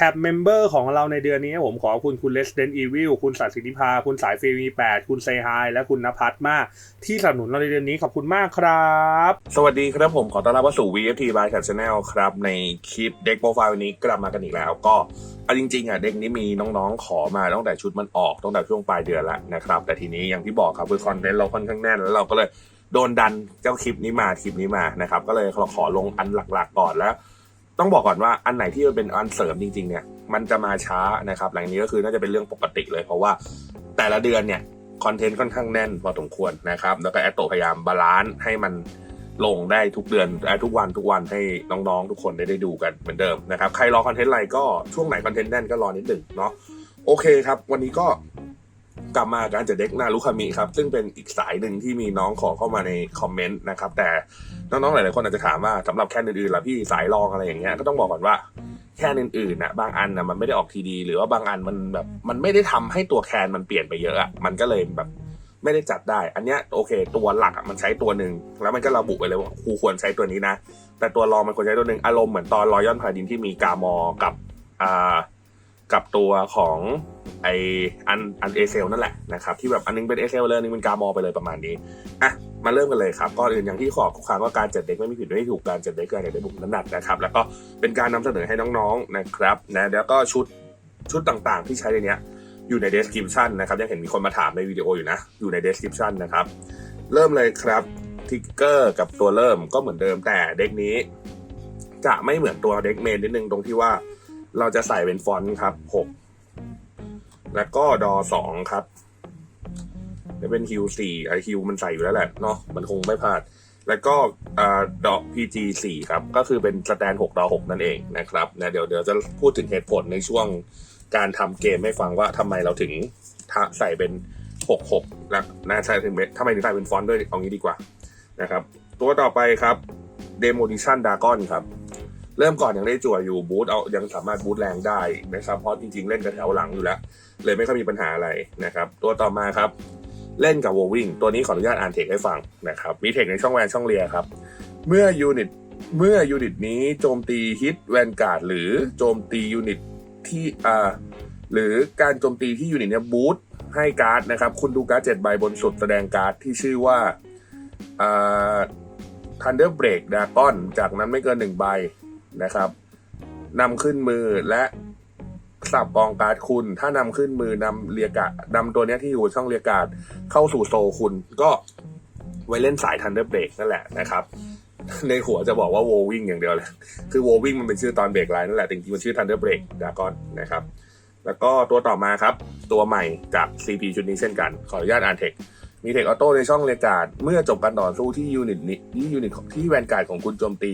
แท็บเมมเบอร์ของเราในเดือนนี้ผมขอบคุณคุณ Resident Evil คุณสัตย์สิทธิภาคุณสายฟิวี8คุณเซฮายและคุณนภัสมาก ที่สนับสนุนเราในเดือนนี้ขอบคุณมากครับ สวัสดีครับผมขอต้อนรับเข้าสู่ VFT by Cat Channel ครับ ในคลิปเด็กโปรไฟล์วันนี้กลับมากันอีกแล้ว ก็เอาจริงๆอะเด็กนี้มีน้องๆขอมาตั้งแต่ชุดมันออกตั้งแต่ช่วงปลายเดือนแล้วนะครับแต่ทีนี้อย่างที่บอกครับคือคอนเทนต์เราค่อนข้างแน่นแล้วเราก็เลยโดนดันเจ้าคลิปนี้มาคลิปนี้มานะครับก็เลยขอลงอันหลักๆก่อนแล้ว ต้องบอกก่อนว่าอันไหนที่มันเป็นอันเสริมจริงๆเนี่ยมันจะมาช้านะครับหลังนี้ก็คือน่าจะเป็นเรื่องปกติเลย เพราะว่าแต่ละเดือนเนี่ยคอนเทนต์ค่อนข้างแน่นพอสมควรนะครับ แล้วก็แอตโตพยายามบาลานซ์ให้มันลงได้ทุกเดือนทุกวันทุกวันให้น้องๆ ทุกคนได้ได้ดูกันเหมือนเดิมนะครับ ใครรอคอนเทนต์อะไรก็ช่วงไหนคอนเทนต์แน่นก็รอนิดหนึ่งเนาะโอเคครับ วันนี้ก็ กลับมาการจัดเด็กนารุคามิครับ ซึ่งเป็นอีกสายหนึ่งที่มีน้องขอเข้ามาในคอมเมนต์นะครับ แต่น้องๆหลายๆคนอาจจะถามว่าสำหรับแค่อื่นๆล่ะพี่สายรองอะไรอย่างเงี้ยก็ต้องบอกก่อนว่าแค่อื่นๆนะบางอันนะมันไม่ได้ออกทีดี หรือว่าบางอันมันแบบมันไม่ได้ทำให้ตัวแคนมันเปลี่ยนไปเยอะอะมันก็เลยแบบไม่ได้จัดได้ อันเนี้ยโอเค ตัวหลักมันใช้ตัวหนึ่งแล้วมันก็ระบุไปเลยว่าครูควรใช้ตัวนี้นะ แต่ตัวรองมันควรใช้ตัวหนึ่งอารมณ์เหมือนตอนรอยอนพาดินที่มีกามอกับอ่า กับตัวของไออันอันเอเซลนั่นแหละนะครับที่แบบอันนึงเป็นเอเซลเลยอันนึงเป็นกามอไปเลยประมาณนี้อะมาเริ่มกันเลยครับก่อนอื่นอย่างที่ขอทุกครั้งว่าการจัดเด็กไม่มีผิดไม่มีถูกการจัดเด็กการจัดเด็กบุกน้ำหนักนะครับ แล้วก็เป็นการนำเสนอให้น้องๆนะครับนะแล้วก็ชุดชุดต่างๆ ที่ใช้ในเนี้ยอยู่ใน description นะครับยังเห็นมีคนมาถามในวิดีโออยู่นะอยู่ใน description นะครับเริ่มเลยครับทิกเกอร์กับตัวเริ่มก็เหมือนเดิมแต่เด็กนี้ จะไม่เหมือนตัวเด็กเมนนิดนึงตรงที่ว่า เราจะใส่เป็นฟอนต์ครับหกแล้วก็ดอสองครับจะเป็นฮิวสี่ไอฮิวมันใส่อยู่แล้วแหละเนาะมันคงไม่พลาด แล้วก็อ่าดอก PG 4ครับ ก็คือเป็นสแตน6ดอ6นั่นเองนะครับนะเดี๋ยวเดี๋ยวจะพูดถึงเหตุผลในช่วงการทำเกมให้ฟังว่าทำไมเราถึงใส่เป็น6 6แล้วนะใส่ถึงทำไมถึงใส่เป็นฟอนต์ด้วยเอางี้ดีกว่านะครับ ตัวต่อไปครับ Demolition Dragon ครับ เริ่มก่อนยังได้จั่วอยู่บูทเอายังสามารถบูทแรงได้นะครับเพราะจริงๆ เล่นกับแถวหลังอยู่แล้ว เลยไม่ค่อยมีปัญหาอะไรนะครับ ตัวต่อมาครับ เล่นกับวอวิ่งตัวนี้ขออนุญาตอ่านเทคให้ฟังนะครับมีเทคในช่องแวนช่องเลียครับ เมื่อยูนิตเมื่อยูนิตนี้โจมตีฮิตแวนการ์ดหรือโจมตียูนิตที่อ่าหรือการโจมตีที่ยูนิตเนี้ยบูทให้การ์ดนะครับ คุณดูการ์ดเจ็ดใบบนสุดแสดงการ์ดที่ชื่อว่าอ่า Thunder Break Dragon จากนั้นไม่เกินหนึ่งใบ นะครับนำขึ้นมือและสับกองการ์ดคุณ ถ้านำขึ้นมือนำเรียกะนำตัวนี้ที่อยู่ช่องเรียกาดเข้าสู่โซคุณก็ไว้เล่นสาย Thunder Break นั่นแหละนะครับ ในหัวจะบอกว่าโววิ่งอย่างเดียวเลยคือโววิ่งมันเป็นชื่อตอนเบรกไลน์นั่นแหละจริงๆมันชื่อ Thunder Break Dragon นะครับ แล้วก็ตัวต่อมาครับ ตัวใหม่จาก CP ชุดนี้เช่นกัน ขออนุญาตอ่านเทคมีเทคออโต้ในช่องเรียกการ์ดเมื่อจบการต่อสู้ที่ยูนิตนี้ที่ยูนิตที่แวนการ์ดของคุณโจมตี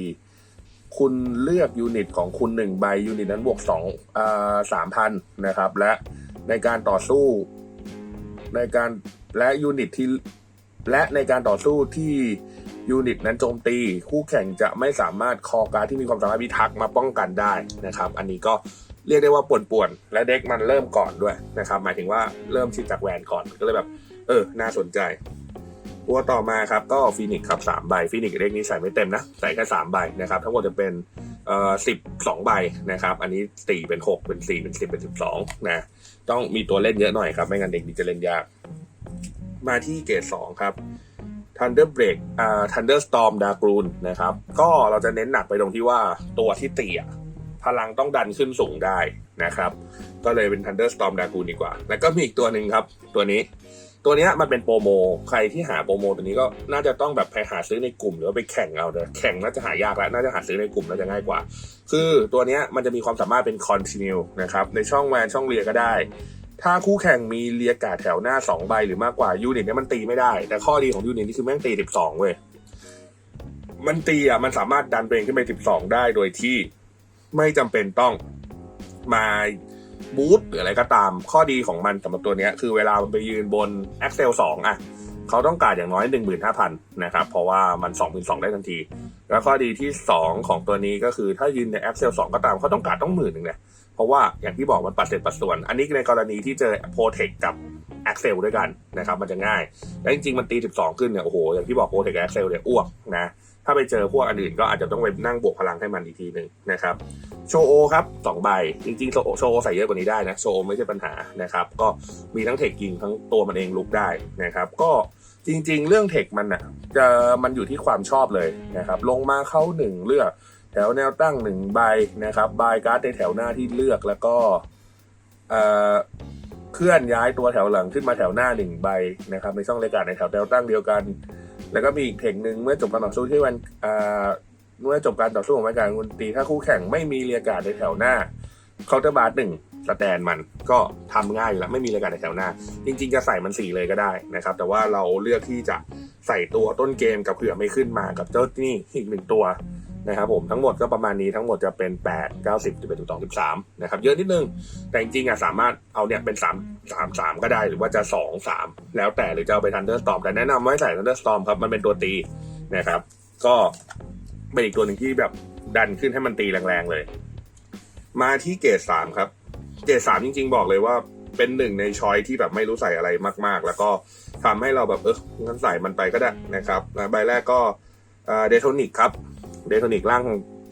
คุณเลือกยูนิตของคุณหนึ่งใบยูนิตนั้นบวกสองอ่าสามพันนะครับ และในการต่อสู้ในการและยูนิตที่และในการต่อสู้ที่ยูนิตนั้นโจมตี คู่แข่งจะไม่สามารถคอการที่มีความสามารถพิทักษ์มาป้องกันได้นะครับ อันนี้ก็เรียกได้ว่าป่วนๆและเด็กมันเริ่มก่อนด้วยนะครับ หมายถึงว่าเริ่มชิดจากแวนก่อนก็เลยแบบ เออ น่าสนใจ ตัวต่อมาครับก็ฟีนิกครับสามใบฟีนิกเลขนี้ใส่ไม่เต็มนะ ใส่แค่สามใบนะครับ ทั้งหมดจะเป็นเอ่อสิบสองใบนะครับ อันนี้สี่เป็นหกเป็นสี่เป็นสิบเป็นสิบสองนะต้องมีตัวเล่นเยอะหน่อยครับ ไม่งั้นเด็กนี้จะเล่นยาก มาที่เกรดสองครับ Thunder Break อ่า Thunderstorm d a r k r u n นะครับ ก็เราจะเน้นหนักไปตรงที่ว่าตัวที่เตีอะพลังต้องดันขึ้นสูงได้นะครับ ก็เลยเป็น Thunderstorm d a r k r u n ดีกว่า แล้วก็มีอีกตัวหนึ่งครับ ตัวนี้ ตัวเนี้ยมันเป็นโปรโม ใครที่หาโปรโมตัวนี้ก็น่าจะต้องแบบไปหาซื้อในกลุ่มหรือว่าไปแข่งเอาเด้อแข่งน่าจะหายากแล้วน่าจะหาซื้อในกลุ่มน่าจะง่ายกว่า คือตัวเนี้ยมันจะมีความสามารถเป็น continue นะครับในช่องแวนช่องเรียก็ได้ ถ้าคู่แข่งมีเรียกาแถวหน้า 2 ใบหรือมากกว่ายูนิตเนี้ยมันตีไม่ได้ แต่ข้อดีของยูนิตนี้คือแม่งตี 12 เว้ยมันตีอะมันสามารถดันตัวเองขึ้นไป 12 ได้โดยที่ไม่จำเป็นต้องมา บูทหรืออะไรก็ตามข้อดีของมันสำหรับตัวนี้คือเวลามันไปยืนบน Excel 2 อะ เขาต้องการอย่างน้อย 15,000 นะครับ เพราะว่ามัน 22,000 ได้ทันที แล้วข้อดีที่ 2 ของตัวนี้ก็คือถ้ายืนใน Excel 2 ก็ตามเขาต้องการต้องหมื่นหนึ่งเนี่ยเพราะว่าอย่างที่บอกมันปัดเศษปัดส่วน อันนี้ในกรณีที่เจอโปรเทคกับแอคเซลด้วยกันนะครับมันจะง่าย แล้วจริงๆมันตี 12 ขึ้นเนี่ยโอ้โหอย่างที่บอกโปรเทคแอคเซลเนี่ยอ้วกนะ ถ้าไปเจอพวกอันอื่นก็อาจจะต้องไปนั่งบวกพลังให้มันอีกทีหนึ่งนะครับโชโอครับสองใบ จริงๆโชโอใส่เยอะกว่านี้ได้นะโชโอไม่ใช่ปัญหานะครับก็มีทั้งเทคยิงทั้งตัวมันเองลุกได้นะครับก็จริงๆ เรื่องเทคมันอะจะมันอยู่ที่ความชอบเลยนะครับลงมาเข้าหนึ่งเลือก แถวแนวตั้งหนึ่งใบนะครับบายการ์ดในแถวหน้าที่เลือกแล้วก็เอ่อเคลื่อนย้ายตัวแถวหลังขึ้นมาแถวหน้าหนึ่งใบนะครับในช่องรายการในแถวแนวตั้งเดียวกัน แล้วก็มีอีกเทคหนึ่งเมื่อจบการต่อสู้ที่วันเมื่อจบการต่อสู้ของรายการคุณตีถ้าคู่แข่งไม่มีเรียการ์ดในแถวหน้าเคาน์เตอร์บาร์หนึ่งสแตนมันก็ทำง่ายอยู่แล้วไม่มีเรียการ์ดในแถวหน้า จริง ๆ จะใส่มันสี่เลยก็ได้นะครับ แต่ว่าเราเลือกที่จะใส่ตัวต้นเกมกับเผื่อไม่ขึ้นมากับเจ้านี่อีกหนึ่งตัว นะครับผมทั้งหมดก็ประมาณนี้ทั้งหมดจะเป็น 8 9 10 11 12 13นะครับเยอะนิดนึง แต่จริงๆอะสามารถเอาเนี่ยเป็น 3 3 3 ก็ได้หรือว่าจะ 2 3 แล้วแต่หรือจะเอาไป Thunderstorm แต่แนะนำว่าให้ใส่ Thunderstorm ครับมันเป็นตัวตีนะครับ ก็เป็นอีกตัวหนึ่งที่แบบดันขึ้นให้มันตีแรงๆเลย มาที่เกรด3ครับ เกรด3จริง ๆ บอกเลยว่าเป็นหนึ่งในช้อยที่แบบไม่รู้ใส่อะไรมากๆ แล้วก็ทำให้เราแบบเอองั้นใส่มันไปก็ได้นะครับใบแรกก็เดโทนิกครับ เดทนิกร่าง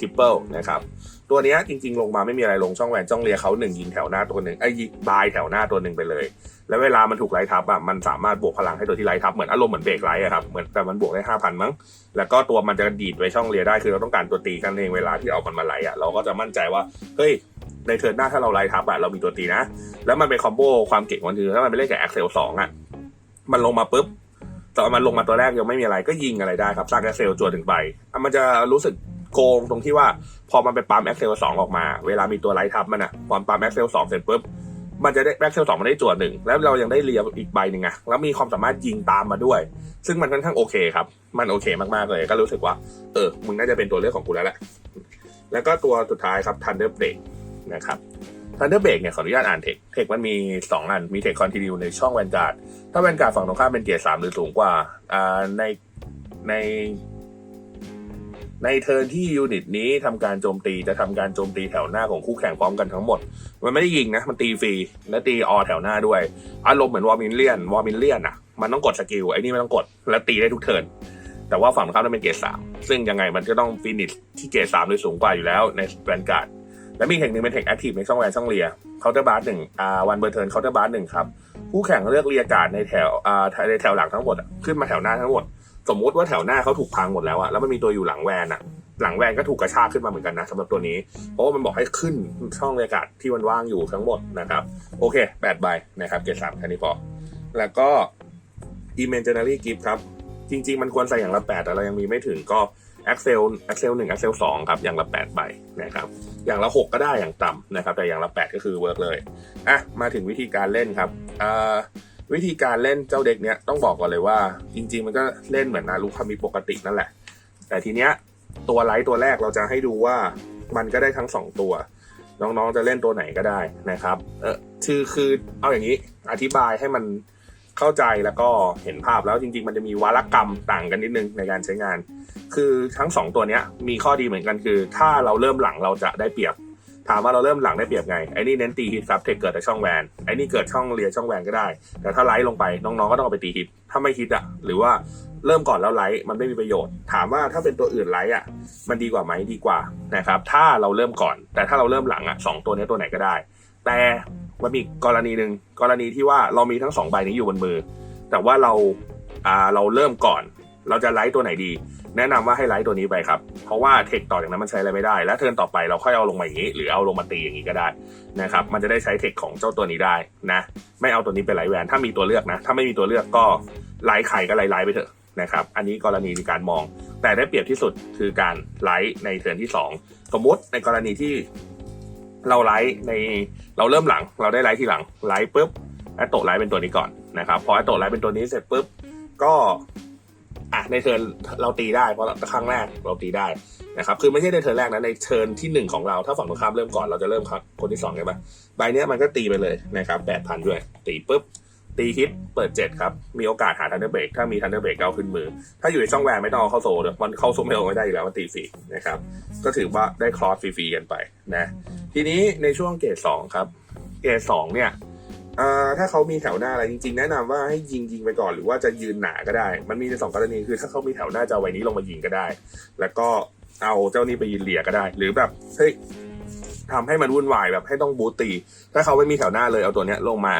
ทริปเปิลนะครับตัวนี้จริง ๆ ลงมาไม่มีอะไรลงช่องแหวนช่องเลียเขาหนึ่งยิงแถวหน้าตัวหนึ่งไอ้ยิงบายแถวหน้าตัวหนึ่งไปเลย แล้วเวลามันถูกไล่ทับอะมันสามารถบวกพลังให้ตัวที่ไล่ทับเหมือนอารมณ์เหมือนเบรกไล่อะครับเหมือนแต่มันบวกได้ห้าพันมั้งแล้วก็ตัวมันจะดีดไปช่องเลียได้คือเราต้องการตัวตีกันเองเวลาที่เอามันมาไล่อะเราก็จะมั่นใจว่าเฮ้ยในเทิร์นหน้าถ้าเราไล่ทับอะเรามีตัวตีนะ แล้วมันเป็นคอมโบความเก่งมันคือถ้ามันไปเล่นกับแอคเซลสองอะมันลงมาปุ๊บ ตอนมันลงมาตัวแรกยังไม่มีอะไรก็ยิงอะไรได้ครับสร้างแอคเซลจวนถึงไปอะมันจะรู้สึกโกงตรงที่ว่าพอมันไปปั๊มแอคเซลสองออกมา เวลามีตัวไลท์ทับมันอะพอปั๊มแอคเซลสองเสร็จปุ๊บมันจะได้แอคเซลสองมันได้จวดหนึ่งแล้วเรายังได้เลียอีกใบหนึ่งอะแล้วมีความสามารถยิงตามมาด้วย ซึ่งมันค่อนข้างโอเคครับ มันโอเคมากๆเลย ก็รู้สึกว่า เออ มึงน่าจะเป็นตัวเลือกของกูแล้วแหละ แล้วก็ตัวสุดท้ายครับ Thunder Break นะครับ Thunder Break เนี่ยขออนุญาตอ่านเทค เทคมันมี 2 อัน มีเทคคอนติเนียในช่องแวนการ์ด ถ้าแวนการ์ดฝั่งตรงข้ามเป็นเกียร์สามหรือสูงกว่า อ่า ใน ใน ในเทิร์นที่ยูนิตนี้ทำการโจมตี จะทำการโจมตีแถวหน้าของคู่แข่งพร้อมกันทั้งหมด มันไม่ได้ยิงนะ มันตีฟรี และตีออแถวหน้าด้วย อารมณ์เหมือนวอร์มินเลียน วอร์มินเลียนอะ มันต้องกดสกิล ไอ้นี่ไม่ต้องกด และตีได้ทุกเทิร์นแต่ว่าฝั่งตรงข้ามนั้นเป็นเกรดสามซึ่งยังไงมันก็ต้องฟินิชที่เกรดสามหรือสูงกว่าอยู่แล้วในแวนการ์ด และมีเทคหนึ่งเป็นเทคแอคทีฟในช่องแวนช่องเลียเคาน์เตอร์บาร์หนึ่งอ่าวันเบอร์เทิร์นเคาน์เตอร์บาร์หนึ่งครับคู่แข่งเลือกเรียการ์ดในแถวอ่าในแถวหลังทั้งหมดขึ้นมาแถวหน้าทั้งหมด สมมุติว่าแถวหน้าเขาถูกพังหมดแล้วอะแล้วมันมีตัวอยู่หลังแวนอะหลังแวนก็ถูกกระชากขึ้นมาเหมือนกันนะสำหรับตัวนี้ เพราะว่ามันบอกให้ขึ้นช่องเรียการ์ดที่มันว่างอยู่ทั้งหมดนะครับโอเคแปดใบนะครับเกรดสามแค่นี้พอแล้วก็ Imaginary Gift ครับจริง ๆ มันควรใส่อย่างละแปดแต่เรายังมีไม่ถึงก็ Excel Excel หนึ่ง Excel สอครับ อย่างละแปดใบนะครับ อย่างละหกก็ได้อย่างต่ำนะครับ แต่อย่างละแปดก็คือเวิร์กเลยอะมาถึงวิธีการเล่นครับวิธีการเล่นเจ้าเด็กเนี้ยต้องบอกก่อนเลยว่า จริง ๆ มันก็เล่นเหมือนนารูคามิปกตินั่นแหละ แต่ทีเนี้ยตัวไลท์ตัวแรกเราจะให้ดูว่ามันก็ได้ทั้งสองตัว น้องๆจะเล่นตัวไหนก็ได้นะครับ เออคือคือเอาอย่างนี้อธิบายให้มันเข้าใจแล้วก็เห็นภาพแล้วจริง ๆ มันจะมีวารกรรมต่างกันนิดนึงในการใช้งาน คือทั้งสองตัวเนี้ยมีข้อดีเหมือนกันคือ ถ้าเราเริ่มหลังเราจะได้เปรียบ ถามว่าเราเริ่มหลังได้เปรียบไงไอ้นี่เน้นตีฮิตครับเทคเกิดแต่ช่องแวนไอ้นี่เกิดช่องเลียช่องแวนก็ได้ แต่ถ้าไลท์ลงไปน้องๆก็ต้องเอาไปตีฮิตถ้าไม่ฮิตอะหรือว่าเริ่มก่อนแล้วไลท์มันไม่มีประโยชน์ ถามว่าถ้าเป็นตัวอื่นไลท์อะมันดีกว่าไหมดีกว่านะครับถ้าเราเริ่มก่อน แต่ถ้าเราเริ่มหลังอะสองตัวนี้ตัวไหนก็ได้ แต่มันมีกรณีหนึ่งกรณีที่ว่าเรามีทั้งสองใบนี้อยู่บนมือ แต่ว่าเราอ่าเราเริ่มก่อน เราจะไลท์ตัวไหนดี แนะนำว่าให้ไลท์ตัวนี้ไปครับ เพราะว่าเทคต่อจากนั้นมันใช้อะไรไม่ได้ และเทิร์นต่อไปเราค่อยเอาลงมาอย่างนี้ หรือเอาลงมาตีอย่างนี้ก็ได้นะครับมันจะได้ใช้เทคของเจ้าตัวนี้ได้นะ ไม่เอาตัวนี้เป็นไลท์แวนถ้ามีตัวเลือกนะ ถ้าไม่มีตัวเลือกก็ไลท์ไข่ก็ไลท์ไลท์ไปเถอะนะครับอันนี้กรณีในการมอง แต่ได้เปรียบที่สุดคือการไลท์ในเทิร์นที่สองสมมติในกรณีที่เราไลท์ในเราเริ่มหลัง เราได้ไลท์ทีหลังไลท์ปุ๊บแอตโตไลท์เป็นตัวนี้ก่อนนะครับพอแอตโตไลท์เป็นตัวนี้เสร็จปุ๊บก็ อะในเทิร์นเราตีได้เพราะครั้งแรกเราตีได้นะครับคือไม่ใช่ในเทิร์นแรกนะในเทิร์นที่หนึ่งของเราถ้าฝั่งตรงข้ามเริ่มก่อนเราจะเริ่มคนที่สองใช่ปะใบเนี้ยมันก็ตีไปเลยนะครับแปดพันด้วย ตีปุ๊บตีฮิตเปิดเจ็ดครับ มีโอกาสหาทันเดอร์เบรกถ้ามีทันเดอร์เบรกก็เอาขึ้นมือ ถ้าอยู่ในช่องแวนไม่ต้องเอาเข้าโซ่เดี๋ยมันเข้าโซ่ไม่เอาไม่ได้อยู่แล้วมันตีฟรีนะครับ ก็ถือว่าได้คลอสฟรีๆกันไปนะ ทีนี้ในช่วงเกรดสองครับ เกรดสองเนี่ย ถ้าเขามีแถวหน้าอะไรจริงๆ แนะนำว่าให้ยิงยิงไปก่อนหรือว่าจะยืนหนาก็ได้ มันมีในสองกรณีคือถ้าเขามีแถวหน้าจะเอาไว้นี้ลงมายิงก็ได้ แล้วก็เอาเจ้านี้ไปยืนเหลี่ยก็ได้ หรือแบบเฮ้ยทำให้มันวุ่นวายแบบให้ต้องบูตตี ถ้าเขาไม่มีแถวหน้าเลยเอาตัวเนี้ยลงมา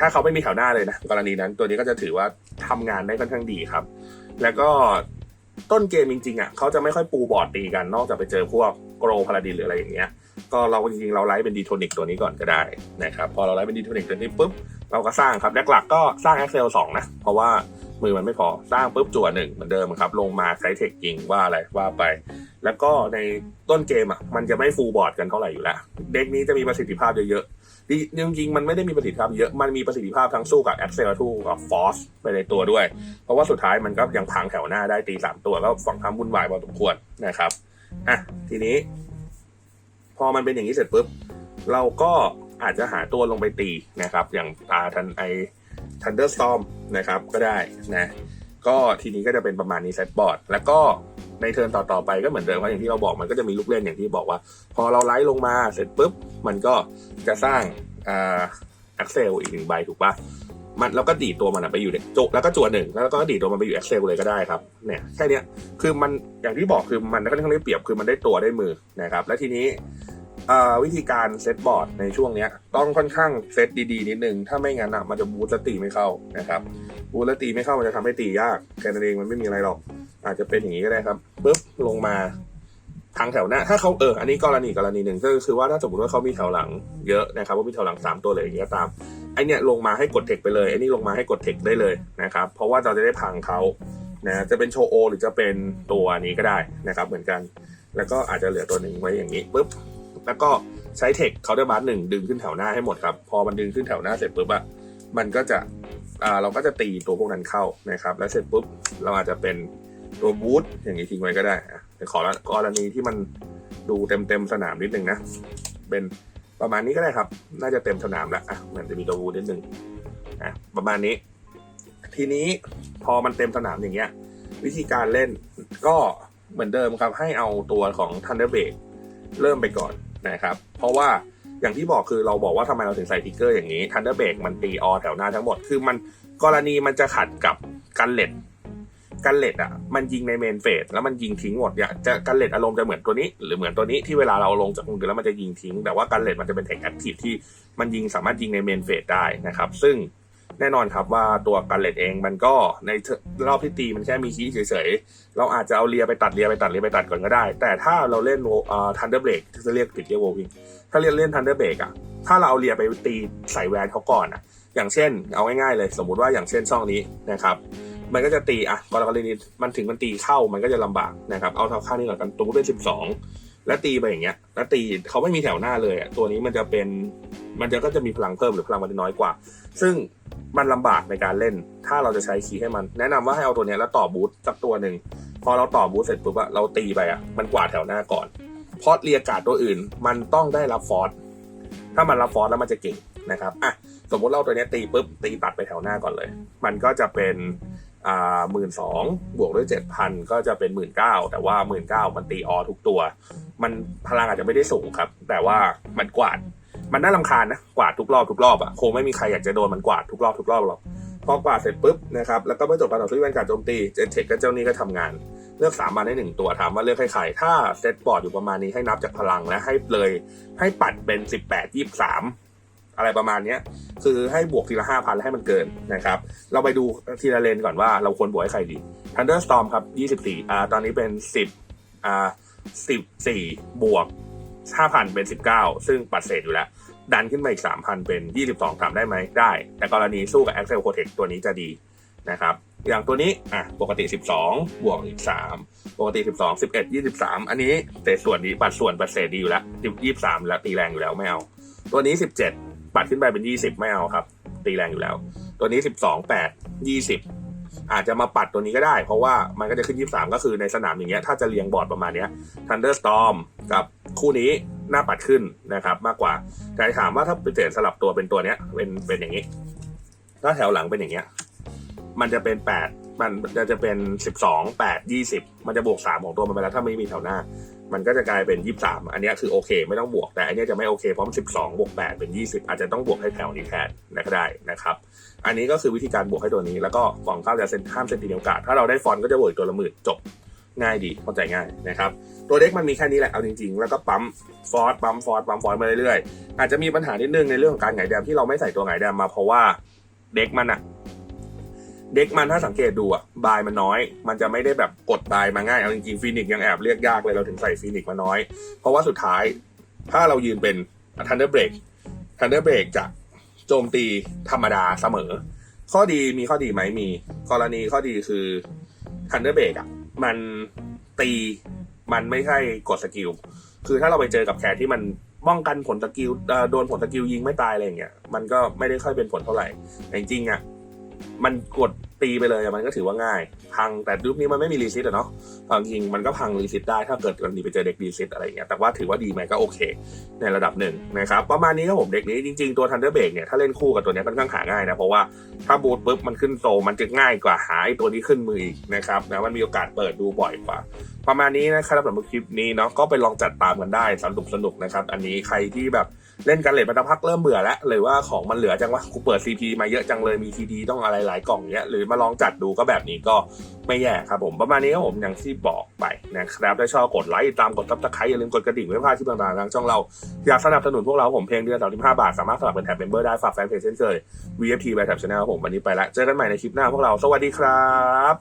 ถ้าเขาไม่มีแถวหน้าเลยนะกรณีนั้นตัวนี้ก็จะถือว่าทำงานได้ค่อนข้างดีครับ แล้วก็ต้นเกมจริงๆอะเขาจะไม่ค่อยปูบอร์ดตีกันนอกจากไปเจอพวกโกรพาราดินหรืออะไรอย่างเงี้ย ก็เราจริงๆเราไลฟ์เป็นดีโทนิกตัวนี้ก่อนก็ได้นะครับพอเราไลฟ์เป็นดีโทนิกตัวนี้ปุ๊บเราก็สร้างครับหลักๆก็สร้าง Excel 2 นะ เพราะว่ามือมันไม่พอสร้างปุ๊บจั่วหนึ่งเหมือนเดิมครับ ลงมาใช้เทคยิงว่าอะไรว่าไป แล้วก็ในต้นเกมอะมันจะไม่ฟูลบอร์ดกันเท่าไหร่อยู่แล้ว เด็กนี้จะมีประสิทธิภาพเยอะๆจริงๆมันไม่ได้มีประสิทธิภาพเยอะมันมีประสิทธิภาพทั้งสู้กับ Excel ทูกับ Force ไปในตัวด้วย เพราะว่าสุดท้ายมันก็ยังพังแถวหน้าได้ตีสามตัวก็ฝั่งทำวุ่นวายพอสมควรนะครับอะทีนี้ พอมันเป็นอย่างนี้เสร็จปุ๊บเราก็อาจจะหาตัวลงไปตีนะครับ อย่างตาทันไอทันเดอร์สตอมนะครับก็ได้นะก็ทีนี้ก็จะเป็นประมาณนี้เซตบอร์ดแล้วก็ในเทิร์นต่อๆไปก็เหมือนเดิมครับอย่างที่เราบอกมันก็จะมีลูกเล่นอย่างที่บอกว่า พอเราไลฟ์ลงมาเสร็จปุ๊บ มันก็จะสร้างอ่าแอคเซลอีกหนึ่งใบถูกปะมันแล้วก็ดีดตัวมันไปอยู่ในโจแล้วก็จั่วหนึ่งแล้วก็ดีดตัวมันไปอยู่ Excel เลยก็ได้ครับเนี่ยแค่เนี้ยคือมันอย่างที่บอกคือมันก็ค่อนข้างได้เปรียบคือมันได้ตัวได้มือนะครับ และทีนี้ วิธีการเซตบอร์ดในช่วงนี้ต้องค่อนข้างเซตดีๆ นิดนึง ถ้าไม่งั้นอะมันจะบูทแล้วตีไม่เข้านะครับบูทแล้วตีไม่เข้ามันจะทำให้ตียากแค่นั้นเองมันไม่มีอะไรหรอก อาจจะเป็นอย่างนี้ก็ได้ครับปุ๊บลงมาทางแถวหน้า ถ้าเขาเอออันนี้กรณีกรณีหนึ่งก็คือว่าถ้าสมมติว่าเขามีแถวหลังเยอะนะครับว่ามีแถวหลังสามตัวเลยอย่างเงี้ยตามไอเนี้ยลงมาให้กดเทคไปเลยไอนี่ลงมาให้กดเทคได้เลยนะครับเพราะว่าเราจะได้พังเขานะจะเป็นโชโอหรือจะเป็นตัวนี้ก็ได้นะครับเหมือนกัน แล้วก็อาจจะเหลือตัวหนึ่งไว้อย่างนี้ปุ๊บ แล้วก็ใช้เทคเคาน์เตอร์บาร์หนึ่งดึงขึ้นแถวหน้าให้หมดครับ พอมันดึงขึ้นแถวหน้าเสร็จปุ๊บอะมันก็จะอ่าเราก็จะตีตัวพวกนั้นเข้านะครับ แล้วเสร็จปุ๊บเราอาจจะเป็นตัวบูทอย่างนี้ทิ้งไว้ก็ได้อะแต่ขอละกรณีที่มันดูเต็มเต็มสนามนิดนึงนะ เป็นประมาณนี้ก็ได้ครับ น่าจะเต็มสนามแล้วอะมันจะมีตัวบูทนิดนึงอะประมาณนี้ ทีนี้พอมันเต็มสนามอย่างเงี้ย วิธีการเล่นก็เหมือนเดิมครับให้เอาตัวของ Thunder b a k เริ่มไปก่อน นะครับ เพราะว่าอย่างที่บอกคือเราบอกว่าทำไมเราถึงใส่ทิกเกอร์อย่างนี้ Thunder b a k มันตีออแถวหน้าทั้งหมด คือมันกรณีมันจะขัดกับกันเล็ดกันเล็ดอะมันยิงในเมนเฟสแล้วมันยิงทิ้งหมดเนี่ยจะกันเล็ดอารมณ์จะเหมือนตัวนี้ หรือเหมือนตัวนี้ที่เวลาเราลงจากมือแล้วมันจะยิงทิ้ง แต่ว่ากันเล็ดมันจะเป็นเทคแอคทีฟที่มันยิงสามารถยิงในเมนเฟสได้นะครับ ซึ่ง แน่นอนครับว่าตัวกันเลตเองมันก็ในรอบที่ตีมันแค่มีคีเฉยๆ เราอาจจะเอาเลียไปตัดเลียไปตัดเลียไปตัดก่อนก็ได้ แต่ถ้าเราเล่นเอ่ทันเดอร์เบรกจะเรียกติดเรียกโววิงถ้าเรียนเล่นทันเดอร์เบรกอะถ้าเราเอาเลียไปตีใส่แวนเขาก่อนอะอย่างเช่น เอาง่ายๆเลย สมมุติว่าอย่างเช่นช่องนี้นะครับมันก็จะตีอะกรณีมันถึงมันตีเข้ามันก็จะลำบากนะครับเอาเท่าข้างนี้ก่อนกันตัวเป็นสิบสอง แล้วตีไปอย่างเงี้ยแล้วตีเขาไม่มีแถวหน้าเลยอะตัวนี้มันจะเป็นมันจะก็จะมีพลังเพิ่มหรือพลังมันจะน้อยกว่า ซึ่งมันลำบากในการเล่น ถ้าเราจะใช้คีย์ให้มัน แนะนำว่าให้เอาตัวเนี้ยแล้วต่อบูทสักตัวหนึ่งพอเราต่อบูทเสร็จปุ๊บอะเราตีไปอะมันกวาดแถวหน้าก่อนเพราะเรียกาดตัวอื่น มันต้องได้รับฟอร์สถ้ามันรับฟอร์สแล้วมันจะเก่งนะครับอะสมมติเราตัวนี้ตีปุ๊บตีตัดไปแถวหน้าก่อนเลย มันก็จะเป็นอ่าหมื่นสองบวกด้วยเจ็ดพันก็จะเป็นหมื่นเก้าแต่ว่าหมื่นเก้ามันตีออทุกตัว มันพลังอาจจะไม่ได้สูงครับ แต่ว่ามันกวาด มันน่ารำคาญนะกวาดทุกรอบทุกรอบอะคงไม่มีใครอยากจะโดนมันกวาดทุกรอบทุกรอบหรอกพอกวาดเสร็จปุ๊บนะครับแล้วก็เมื่อจบการต่อสู้แวนการโจมตีเจนเทคกับเจ้านี้ก็ทำงาน เลือกสามมาได้หนึ่งตัวถามว่าเลือกให้ใครถ้าเซตบอร์ดอยู่ประมาณนี้ให้นับจากพลังและให้เลยให้ปัดเป็นสิบแปดยี่สามอะไรประมาณเนี้ยคือให้บวกทีละห้าพันแล้วให้มันเกินนะครับ เราไปดูทีละเลนก่อนว่าเราควรบวกให้ใครดี Thunderstorm ครับยี่สิบสี่อ่าตอนนี้เป็นสิบอ่า สิบสี่บวกห้าพันเป็นสิบเก้าซึ่งปัดเศษอยู่แล้ว ดันขึ้นมาอีก3,000เป็น22ทำได้ไหมได้ แต่กรณีสู้กับ Axel Protect ตัวนี้จะดีนะครับ อย่างตัวนี้อะปกติ 12 บวกอีก 3 ปกติ 12 11 23 อันนี้เศษส่วนดีปัดส่วนปัดเศษดีอยู่แล้ว23 แล้วตีแรงอยู่แล้วไม่เอา ตัวนี้ 17 ปัดขึ้นไปเป็น 20 ไม่เอาครับ ตีแรงอยู่แล้ว ตัวนี้ 12 8 20 อาจจะมาปัดตัวนี้ก็ได้ เพราะว่ามันก็จะขึ้น 23 ก็คือในสนามอย่างเงี้ยถ้าจะเรียงบอร์ดประมาณเนี้ย Thunderstorm กับคู่นี้หน้าปัดขึ้นนะครับ มากกว่าแต่ถามว่าถ้าเปลี่ยนสลับตัวเป็นตัวเนี้ยเป็นเป็นอย่างนี้ ถ้าแถวหลังเป็นอย่างเงี้ยมันจะเป็นแปดมันจะจะเป็นสิบสองแปดยี่สิบมันจะบวกสามของตัวมันไปแล้วถ้าไม่มีแถวหน้า มันก็จะกลายเป็นยี่สามอันนี้คือโอเค ไม่ต้องบวกแต่อันนี้จะไม่โอเคเพราะมันสิบสองบวกแปดเป็นยี่สิบอาจจะต้องบวกให้แถวนี้แทนนะก็ได้นะครับ อันนี้ก็คือวิธีการบวกให้ตัวนี้ แล้วก็ฟอนต์ข้าจะเซนข้ามเซนติเนลกาดถ้าเราได้ฟอนก็จะบวกตัวละหมื่นจบง่ายดีเข้าใจง่ายนะครับตัวเด็กมันมีแค่นี้แหละเอาจริง ๆ แล้วก็ปั๊มฟอสปั๊มฟอสปั๊มฟอสมาเรื่อยๆอาจจะมีปัญหานิดนึงในเรื่องของการหงายแดมที่เราไม่ใส่ตัวหงายแดมมาเพราะว่าเด็กมันอะเด็กมันถ้าสังเกตดูอะบายมันน้อย มันจะไม่ได้แบบกดบายมาง่ายเอาจริงๆฟีนิกยังแอบเรียกยากเลยเราถึงใส่ฟีนิกมาน้อย เพราะว่าสุดท้าย ถ้าเรายืนเป็นทันเดอร์เบรกทันเดอร์เบรกจะ โจมตีธรรมดาเสมอ ข้อดีมีข้อดีไหมมี กรณีข้อดีคือทันเดอร์เบรกอะมันตีมันไม่ใช่กดสกิล คือถ้าเราไปเจอกับแขกที่มันป้องกันผลสกิลโดนผลสกิลยิงไม่ตายอะไรอย่างเงี้ยมันก็ไม่ได้ค่อยเป็นผลเท่าไหร่แต่จริงอะ มันกดตีไปเลยมันก็ถือว่าง่าย พังแต่ยุคนี้มันไม่มีรีซิตอะเนาะเอาจริงมันก็พังรีซิตได้ถ้าเกิดกรณีไปเจอเด็กรีซิตอะไรอย่างเงี้ยแต่ว่าถือว่าดีไหมก็โอเค ในระดับหนึ่งนะครับประมาณนี้ครับผมเด็กนี้จริงๆตัวทันเดอร์เบรกเนี่ยถ้าเล่นคู่กับตัวนี้ค่อนข้างหาง่ายนะเพราะว่าถ้าบูทปุ๊บมันขึ้นโซมันจะง่ายกว่าหาไอ้ตัวนี้ขึ้นมืออีกนะครับนะมันมีโอกาสเปิดดูบ่อยกว่า ประมาณนี้นะครับสำหรับคลิปนี้เนาะก็ไปลองจัดตามกันได้สนุกสนุกนะครับอันนี้ใครที่แบบ เล่นกันเลดมาตพักเริ่มเบื่อแล้วหรือว่าของมันเหลือจังวะกูเปิด CP มาเยอะจังเลยมี CD ต้องอะไรหลายกล่องเนี้ยหรือมาลองจัดดูก็แบบนี้ก็ไม่แย่ครับผมประมาณนี้ครับผมอย่างที่บอกไปนะครับถ้าชอบกดไลค์ตามกดซับสไครต์อย่าลืมกดกระดิ่งไว้พลาดที่ต่างๆทางช่องเราอยากสนับสนุนพวกเราผมเพลงเดือน35บาท สามารถสมัครเป็นแท็บเมมเบอร์ได้ฝากแฟนเพจเช่นเคย VFT ไปแท็บชาแนลผมวันนี้ไปละเจอกันใหม่ในคลิปหน้าพวกเราสวัสดีครับ